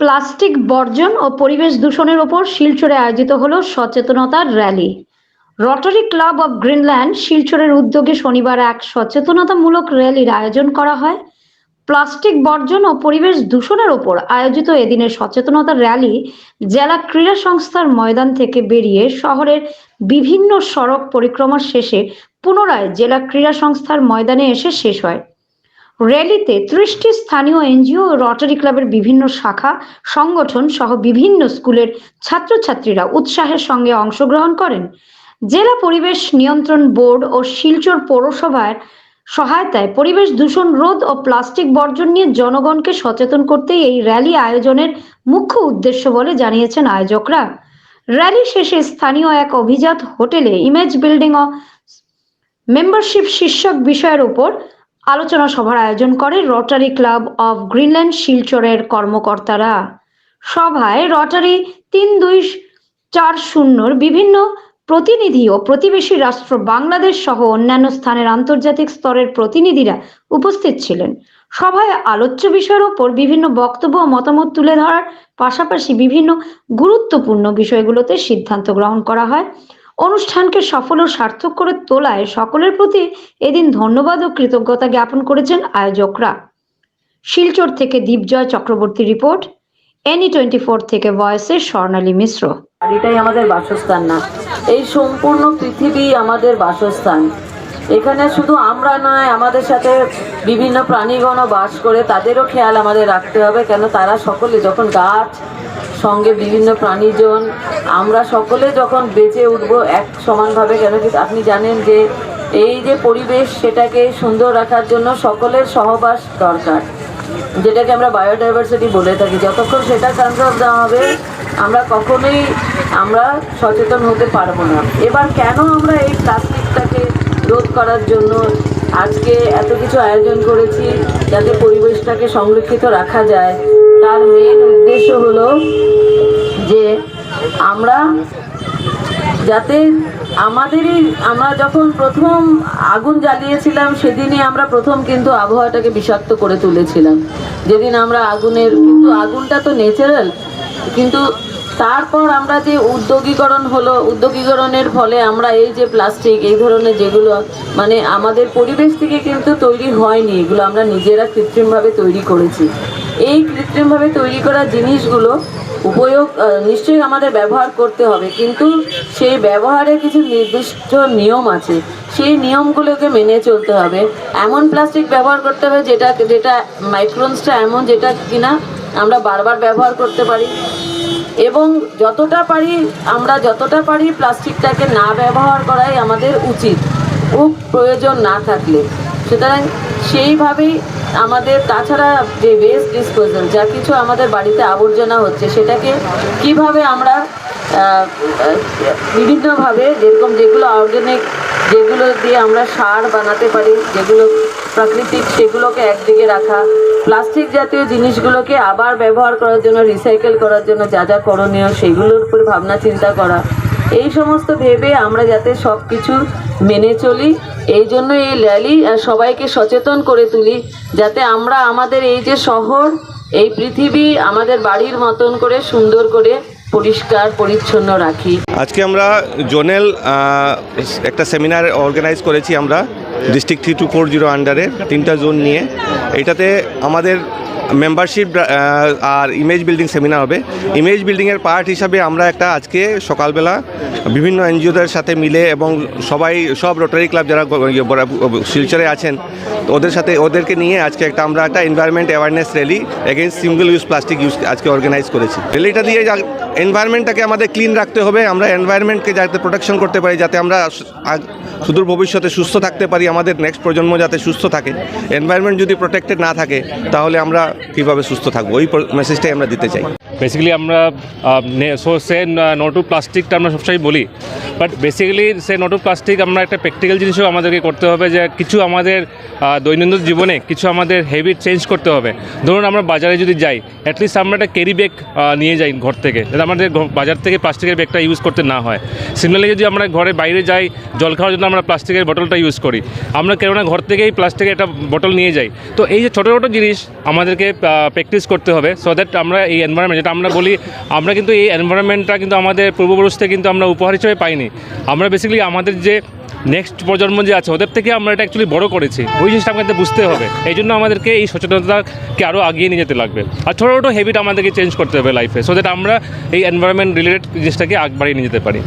Plastic বর্জন ও পরিবেশ দূষণের ওপর শিলচরে আয়োজিত হলো সচেতনতার rally. Rotary club of Greenland শিলচরের উদ্যোগে শনিবার এক সচেতনতামূলক র্যালির আয়োজন করা হয়। প্লাস্টিক বর্জন ও পরিবেশ দূষণের ওপর আয়োজিত এদিনের সচেতনতা র্যালি জেলা ক্রীড়া সংস্থার ময়দান থেকে বেরিয়ে শহরের বিভিন্ন সড়ক পরিক্রমা শেষে পুনরায় জেলা ক্রীড়া সংস্থার ময়দানে এসে শেষ হয়। র্যালিতে ত্রিশটি স্থানীয় এনজিও ও রটারি ক্লাবের বিভিন্ন শাখা, সংগঠন সহ বিভিন্ন স্কুলের ছাত্রছাত্রীরা উৎসাহের সঙ্গে অংশগ্রহণ করেন। জেলা পরিবেশ নিয়ন্ত্রণ বোর্ড ও শিলচর পৌরসভার সহায়তায় পরিবেশ দূষণ রোধ ও প্লাস্টিক বর্জন নিয়ে জনগণকে সচেতন করতে এই র্যালি আয়োজনের মুখ্য উদ্দেশ্য বলে জানিয়েছেন আয়োজকরা। র্যালি শেষে স্থানীয় এক অভিজাত হোটেলে ইমেজ বিল্ডিং ও মেম্বারশিপ শীর্ষক বিষয়ের উপর আলোচনা সভার আয়োজন করে রটারি ক্লাব অফ গ্রিনল্যান্ড শিলচরের কর্মকর্তারা। সভায় রটারি তিন দুই চার শূন্যর বিভিন্ন প্রতিনিধি ও প্রতিবেশী রাষ্ট্র বাংলাদেশ সহ অন্যান্য স্থানের আন্তর্জাতিক স্তরের প্রতিনিধিরা উপস্থিত ছিলেন। সভায় আলোচ্য বিষয়ের ওপর বিভিন্ন বক্তব্য ও মতামত তুলে ধরার পাশাপাশি বিভিন্ন গুরুত্বপূর্ণ বিষয়গুলোতে সিদ্ধান্ত গ্রহণ করা হয়। অনুষ্ঠানকে সফল ও সার্থক করে তোলায় সকলের প্রতি এদিন ধন্যবাদ ও কৃতজ্ঞতা জ্ঞাপন করেছেন আয়োজকরা। শিলচর থেকে Dipjoy Chakraborty report any twenty four থেকে ভয়েসে স্বর্ণালী মিশ্র। বাড়িটাই আমাদের বাসস্থান না, এই সম্পূর্ণ পৃথিবী আমাদের বাসস্থান। এখানে শুধু আমরা নয়, আমাদের সাথে বিভিন্ন প্রাণীগণও বাস করে তাদেরও খেয়াল আমাদের রাখতে হবে, কেন তারা সকলে যখন গাছ সঙ্গে বিভিন্ন প্রাণীজন। আমরা সকলে যখন বেঁচে উঠবো এক সমানভাবে কেন কি আপনি জানেন যে এই যে পরিবেশ সেটাকে সুন্দর রাখার জন্য সকলের সহবাস দরকার। যেটাকে আমরা বায়োডাইভার্সিটি বলে থাকি। যতক্ষণ সেটা কনজার্ভ দেওয়া হবে, আমরা কখনোই আমরা সচেতন হতে পারব না। এবার কেন আমরা এই প্লাস্টিকটাকে রোধ করার জন্য আজকে এত কিছু আয়োজন করেছি যাতে পরিবেশটাকে সংরক্ষিত রাখা যায়? তার মেন উদ্দেশ্য হলো যে আমরা যাতে আমাদেরই, আমরা যখন প্রথম আগুন জ্বালিয়েছিলাম, সেদিনই আমরা প্রথম কিন্তু আবহাওয়াটাকে বিষাক্ত করে তুলেছিলাম। যেদিন আমরা আগুনের, কিন্তু আগুনটা তো ন্যাচারাল কিন্তু তারপর আমরা যে উদ্যোগীকরণ হলো, উদ্যোগীকরণের ফলে আমরা এই যে প্লাস্টিক, এই ধরনের যেগুলো মানে আমাদের পরিবেশ থেকে কিন্তু তৈরি হয়নি, এগুলো আমরা নিজেরা কৃত্রিমভাবে তৈরি করেছি। এই কৃত্রিমভাবে তৈরি করা জিনিসগুলো উপয়োগ নিশ্চয়ই আমাদের ব্যবহার করতে হবে, কিন্তু সেই ব্যবহারের কিছু নির্দিষ্ট নিয়ম আছে। সেই নিয়মগুলোকে মেনে চলতে হবে। এমন প্লাস্টিক ব্যবহার করতে হবে যেটা যেটা মাইক্রোনসটা এমন, যেটা কিনা আমরা বারবার ব্যবহার করতে পারি। এবং যতটা পারি, আমরা যতটা পারি প্লাস্টিকটাকে না ব্যবহার করাই আমাদের উচিত। ও প্রয়োজন না থাকলে। সুতরাং সেইভাবেই আমাদের, তাছাড়া যে ওয়েস্ট ডিসপোজাল যা কিছু আমাদের বাড়িতে আবর্জনা হচ্ছে, সেটাকে কীভাবে আমরা বিভিন্নভাবে যেরকম যেগুলো অর্গানিক যেগুলো দিয়ে আমরা সার বানাতে পারি, যেগুলো প্রাকৃতিক, সেগুলোকে একদিকে রাখা, প্লাস্টিক জাতীয় জিনিসগুলোকে আবার ব্যবহার করার জন্য রিসাইকেল করার জন্য যা যা করণীয়, সেগুলোর উপর ভাবনা চিন্তা করা। এই সমস্ত ভেবে আমরা যাতে সব কিছু মেনে চলি, এই জন্য এই র্যালি সবাইকে সচেতন করে তুলি, যাতে আমরা আমাদের এই যে শহর, এই পৃথিবী আমাদের বাড়ির মতন করে সুন্দর করে পরিষ্কার, পরিচ্ছন্ন রাখি। আজকে আমরা জোনেল একটা সেমিনার অর্গানাইজ করেছি আমরা district three two four zero আন্ডারে তিনটা জোন নিয়ে। এটাতে আমাদের মেম্বারশিপ আর ইমেজ বিল্ডিং সেমিনার হবে। ইমেজ বিল্ডিংয়ের পার্ট হিসাবে আমরা একটা আজকে সকালবেলা বিভিন্ন এনজিওদের সাথে মিলে এবং সবাই, সব রোটারি ক্লাব যারা শিলচরে আছেন ওদের সাথে ওদেরকে নিয়ে আজকে একটা আমরা একটা environment awareness rally against single use plastic use আজকে অর্গানাইজ করেছি। র্যালিটা দিয়ে এনভায়রনমেন্টটাকে আমাদের ক্লিন রাখতে হবে, আমরা এনভায়রনমেন্টকে যাতে প্রোটেকশন করতে পারি, যাতে আমরা সুদূর ভবিষ্যতে সুস্থ থাকতে পারি, আমাদের নেক্সট প্রজন্ম যাতে সুস্থ থাকে। এনভায়রনমেন্ট যদি প্রোটেক্টেড না থাকে, তাহলে আমরা কীভাবে সুস্থ থাকব? ওই মেসেজটাই আমরা দিতে চাই। বেসিক্যালি আমরা সো সে নো টু প্লাস্টিকটা আমরা সবসময় বলি but basically say no to plastic আমরা একটা প্র্যাকটিক্যাল জিনিসও আমাদেরকে করতে হবে যে কিছু আমাদের দৈনন্দিন জীবনে কিছু আমাদের হ্যাবিট চেঞ্জ করতে হবে। ধরুন, আমরা বাজারে যদি যাই অ্যাটলিস্ট আমরা একটা ক্যারি ব্যাগ নিয়ে যাই ঘর থেকে, যাতে আমাদের বাজার থেকে প্লাস্টিকের ব্যাগটা ইউজ করতে না হয়। সিমিলারলি যদি আমরা ঘরে বাইরে যাই, জল খাওয়ার জন্য আমরা প্লাস্টিকের বোতলটা ইউজ করি। আমরা কেননা ঘর থেকেই প্লাস্টিকের একটা বোতল নিয়ে যাই। তো এই যে ছোটো ছোটো জিনিস আমাদেরকে প্র্যাকটিস করতে হবে সো দ্যাট আমরা এই এনভায়রনমেন্ট যেটা আমরা বলি, আমরা কিন্তু এই এনভায়রনমেন্টটা কিন্তু আমাদের পূর্বপুরুষ থেকে কিন্তু আমরা উপহার হিসেবে পাইনি। আমরা বেসিক্যালি আমাদের যে নেক্সট প্রজন্ম যে আছে, ওদের থেকে আমরা এটা অ্যাকচুয়ালি বড় করেছি। ওই জিনিসটা আমাদের বুঝতে হবে। এই জন্য আমাদেরকে এই সচেতনতাকে আরও আগিয়ে নিয়ে যেতে লাগবে। আর ছোটো ছোটো হ্যাবিট আমাদেরকে চেঞ্জ করতে হবে লাইফে সো দ্যাট আমরা এই এনভায়রনমেন্ট রিলেটেড জিনিসটাকে আগ বাড়িয়ে নিয়ে যেতে পারি।